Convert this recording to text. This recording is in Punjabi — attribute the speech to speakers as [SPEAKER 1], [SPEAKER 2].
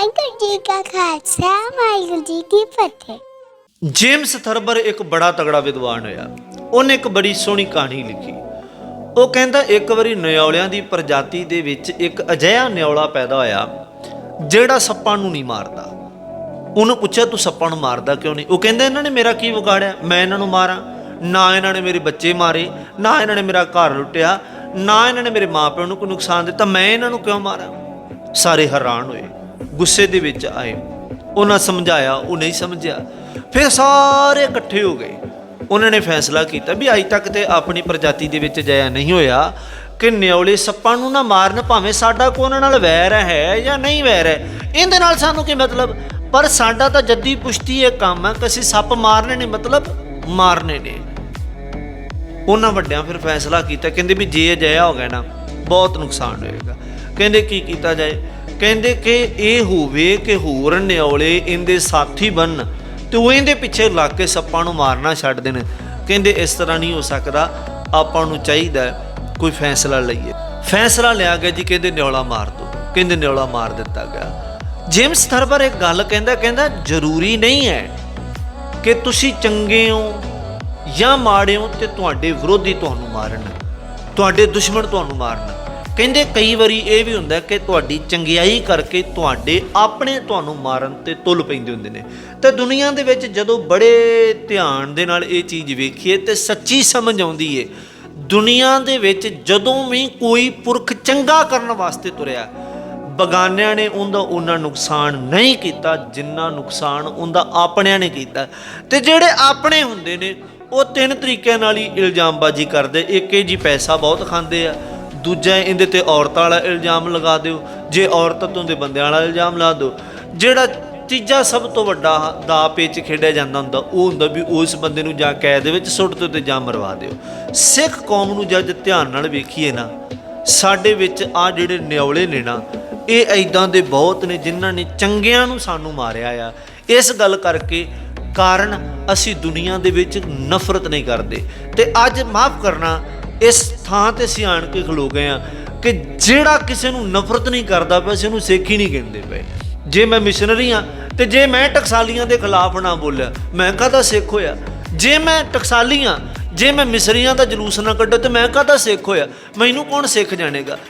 [SPEAKER 1] ਵਾਹਿਗੁਰੂ ਜੀ ਕਾ ਖਾਲਸਾ, ਵਾਹਿਗੁਰੂ ਜੀ ਕੀ ਫਤਿਹ।
[SPEAKER 2] ਜੇਮਸ ਥਰਬਰ ਇੱਕ ਬੜਾ ਤਗੜਾ ਵਿਦਵਾਨ ਹੋਇਆ। ਉਹਨੇ ਇੱਕ ਬੜੀ ਸੋਹਣੀ ਕਹਾਣੀ ਲਿਖੀ। ਉਹ ਕਹਿੰਦਾ, ਇੱਕ ਵਾਰੀ ਨਿਉਲਿਆਂ ਦੀ ਪ੍ਰਜਾਤੀ ਦੇ ਵਿੱਚ ਇੱਕ ਅਜਿਹਾ ਨਿਉਲਾ ਪੈਦਾ ਹੋਇਆ, ਜਿਹੜਾ ਸੱਪਾਂ ਨੂੰ ਨਹੀਂ ਮਾਰਦਾ। ਉਹਨੂੰ ਪੁੱਛਿਆ, ਤੂੰ ਸੱਪਾਂ ਨੂੰ ਮਾਰਦਾ ਕਿਉਂ ਨਹੀਂ? ਉਹ ਕਹਿੰਦਾ, ਇਹਨਾਂ ਨੇ ਮੇਰਾ ਕੀ ਵਿਗਾੜਿਆ? ਮੈਂ ਇਹਨਾਂ ਨੂੰ ਮਾਰਾਂ। ਨਾ ਇਹਨਾਂ ਨੇ ਮੇਰੇ ਬੱਚੇ ਮਾਰੇ, ਨਾ ਇਹਨਾਂ ਨੇ ਮੇਰਾ ਘਰ ਲੁੱਟਿਆ, ਨਾ ਇਹਨਾਂ ਨੇ ਮੇਰੇ ਮਾਪਿਆਂ ਨੂੰ ਕੋਈ ਨੁਕਸਾਨ ਦਿੱਤਾ, ਮੈਂ ਇਹਨਾਂ ਨੂੰ ਕਿਉਂ ਮਾਰਾਂ? ਸਾਰੇ ਹੈਰਾਨ ਹੋਏ। ਗੁੱਸੇ ਦੇ ਵਿੱਚ ਆਏ। ਉਹਨਾਂ ਸਮਝਾਇਆ, ਉਹ ਨਹੀਂ ਸਮਝਿਆ। ਫਿਰ ਸਾਰੇ ਇਕੱਠੇ ਹੋ ਗਏ। ਉਹਨਾਂ ਨੇ ਫੈਸਲਾ ਕੀਤਾ ਵੀ ਅੱਜ ਤੱਕ ਤੇ ਆਪਣੀ ਪ੍ਰਜਾਤੀ ਦੇ ਵਿੱਚ ਜਾਇਆ ਨਹੀਂ ਹੋਇਆ ਕਿ ਨਿਉਲੇ ਸੱਪਾਂ ਨੂੰ ਨਾ ਮਾਰਨ, ਭਾਵੇਂ ਸਾਡਾ ਕੋਈ ਉਹਨਾਂ ਨਾਲ ਵੈਰ ਹੈ ਜਾਂ ਨਹੀਂ ਵੈਰ ਹੈ। ਇਹਦੇ ਨਾਲ ਸਾਨੂੰ ਕੀ ਮਤਲਬ? ਪਰ ਸਾਡਾ ਤਾਂ ਜੱਦੀ ਪੁਸ਼ਤੀ ਇਹ ਕੰਮ ਹੈ ਕਿ ਅਸੀਂ ਸੱਪ ਮਾਰਨੇ ਨੇ, ਮਤਲਬ ਮਾਰਨੇ ਨੇ। ਉਹਨਾਂ ਵੱਡਿਆਂ ਫਿਰ ਫੈਸਲਾ ਕੀਤਾ, ਕਹਿੰਦੇ ਵੀ ਜੇ ਅਜਿਹਾ ਹੋ ਗਿਆ ਨਾ, ਬਹੁਤ ਨੁਕਸਾਨ ਹੋਏਗਾ। ਕਹਿੰਦੇ ਕੀ ਕੀਤਾ ਜਾਏ? ਕਹਿੰਦੇ ਕਿ ਇਹ ਹੋਵੇ ਕਿ ਹੋਰ ਨਿਉਲੇ ਇਹਦੇ ਸਾਥੀ ਬਣ ਤੇ ਉਹ ਇਹਦੇ ਪਿੱਛੇ ਲੱਗ ਕੇ ਸੱਪਾਂ ਨੂੰ ਮਾਰਨਾ ਛੱਡ ਦੇਣ। ਕਹਿੰਦੇ ਇਸ ਤਰ੍ਹਾਂ ਨਹੀਂ ਹੋ ਸਕਦਾ, ਆਪਾਂ ਨੂੰ ਚਾਹੀਦਾ ਕੋਈ ਫੈਸਲਾ ਲਈਏ। ਫੈਸਲਾ ਲਿਆ ਗਿਆ ਜੀ, ਕਹਿੰਦੇ ਨਿਉਲਾ ਮਾਰ ਦੋ। ਕਹਿੰਦੇ ਨਿਉਲਾ ਮਾਰ ਦਿੱਤਾ ਗਿਆ। ਜੇਮਸ ਥਰਬਰ ਇੱਕ ਗੱਲ ਕਹਿੰਦਾ ਕਹਿੰਦਾ ਜ਼ਰੂਰੀ ਨਹੀਂ ਹੈ ਕਿ ਤੁਸੀਂ ਚੰਗੇ ਹੋ ਜਾਂ ਮਾੜੇ ਹੋ ਤੇ ਤੁਹਾਡੇ ਵਿਰੋਧੀ ਤੁਹਾਨੂੰ ਮਾਰਨ, ਤੁਹਾਡੇ ਦੁਸ਼ਮਣ ਤੁਹਾਨੂੰ ਮਾਰਨ। ਕਹਿੰਦੇ ਕਈ ਵਾਰੀ ਇਹ ਵੀ ਹੁੰਦਾ ਕਿ ਤੁਹਾਡੀ ਚੰਗਿਆਈ ਕਰਕੇ ਤੁਹਾਡੇ ਆਪਣੇ ਤੁਹਾਨੂੰ ਮਾਰਨ ਤੇ ਤੁਲ ਪੈਂਦੇ ਹੁੰਦੇ ਨੇ। ਤੇ ਦੁਨੀਆ ਦੇ ਵਿੱਚ ਜਦੋਂ ਬੜੇ ਧਿਆਨ ਦੇ ਨਾਲ ਇਹ ਚੀਜ਼ ਵੇਖੀਏ ਤੇ ਸੱਚੀ ਸਮਝ ਆਉਂਦੀ ਏ, ਦੁਨੀਆ ਦੇ ਵਿੱਚ ਜਦੋਂ ਵੀ ਕੋਈ ਪੁਰਖ ਚੰਗਾ ਕਰਨ ਵਾਸਤੇ ਤੁਰਿਆ, ਬਗਾਨਿਆਂ ਨੇ ਉਹਦਾ ਉਹਨਾਂ ਨੁਕਸਾਨ ਨਹੀਂ ਕੀਤਾ ਜਿੰਨਾ ਨੁਕਸਾਨ ਉਹਦਾ ਆਪਣਿਆਂ ਨੇ ਕੀਤਾ। ਤੇ ਜਿਹੜੇ ਆਪਣੇ ਹੁੰਦੇ ਨੇ, ਉਹ ਤਿੰਨ ਤਰੀਕਿਆਂ ਨਾਲ ਹੀ ਇਲਜ਼ਾਮਬਾਜ਼ੀ ਕਰਦੇ, ਇੱਕ ਇਹ ਜੀ ਪੈਸਾ ਬਹੁਤ ਖਾਂਦੇ ਆ ਦੂਜਾ ਇਹਦੇ ਤੇ ਔਰਤਾਂ ਵਾਲਾ ਇਲਜ਼ਾਮ ਲਗਾ ਦਿਓ, ਜੇ ਔਰਤ ਤੋਂ ਦੇ ਬੰਦਿਆਂ ਵਾਲਾ ਇਲਜ਼ਾਮ ਲਾ ਦਿਓ। ਜਿਹੜਾ ਤੀਜਾ ਸਭ ਤੋਂ ਵੱਡਾ ਦਾ ਪੇਚ ਖੇਡਿਆ ਜਾਂਦਾ ਹੁੰਦਾ, ਉਹ ਹੁੰਦਾ ਵੀ ਉਸ ਬੰਦੇ ਨੂੰ ਜਾਂ ਕੈਦ ਦੇ ਵਿੱਚ ਸੁੱਟ ਦਿਓ ਤੇ ਜਾਂ ਮਰਵਾ ਦਿਓ। ਸਿੱਖ ਕੌਮ ਨੂੰ ਜਦ ਧਿਆਨ ਨਾਲ ਵੇਖੀਏ ਨਾ, ਸਾਡੇ ਵਿੱਚ ਆ ਜਿਹੜੇ ਨਿਉਲੇ ਨੇ ਨਾ, ਇਹ ਐਦਾਂ ਦੇ ਬਹੁਤ ਨੇ ਜਿਨ੍ਹਾਂ ਨੇ ਚੰਗਿਆਂ ਨੂੰ ਸਾਨੂੰ ਮਾਰਿਆ ਆ। ਇਸ ਗੱਲ ਕਰਕੇ ਕਾਰਨ ਅਸੀਂ ਦੁਨੀਆ ਦੇ ਵਿੱਚ ਨਫ਼ਰਤ ਨਹੀਂ ਕਰਦੇ। ਤੇ ਅੱਜ ਮਾਫ ਕਰਨਾ ਇਸ ਥਾਂ ਤੇ ਅਸੀਂ ਆਣ ਕੇ ਖਲੋ ਗਏ ਆ ਕਿ ਜਿਹੜਾ ਕਿਸੇ ਨੂੰ ਨਫ਼ਰਤ ਨਹੀਂ ਕਰਦਾ ਪਿਆ ਸੀ ਉਹਨੂੰ ਸਿੱਖ ਹੀ ਨਹੀਂ ਕਹਿੰਦੇ ਪਏ। ਜੇ ਮੈਂ ਮਿਸ਼ਨਰੀ ਆ ਤੇ ਜੇ ਮੈਂ ਟਕਸਾਲੀਆਂ ਦੇ ਖਿਲਾਫ ਨਾ ਬੋਲਿਆ, ਮੈਂ ਕਾਹਦਾ ਸਿੱਖ ਹੋਇਆ? ਜੇ ਮੈਂ ਟਕਸਾਲੀ ਆ ਜੇ ਮੈਂ ਮਿਸਰੀਆਂ ਦਾ ਜਲੂਸ ਨਾ ਕੱਢੋ ਤੇ ਮੈਂ ਕਾਹਦਾ ਸਿੱਖ ਹੋਇਆ? ਮੈਨੂੰ ਕੌਣ ਸਿੱਖ ਜਾਣੇਗਾ?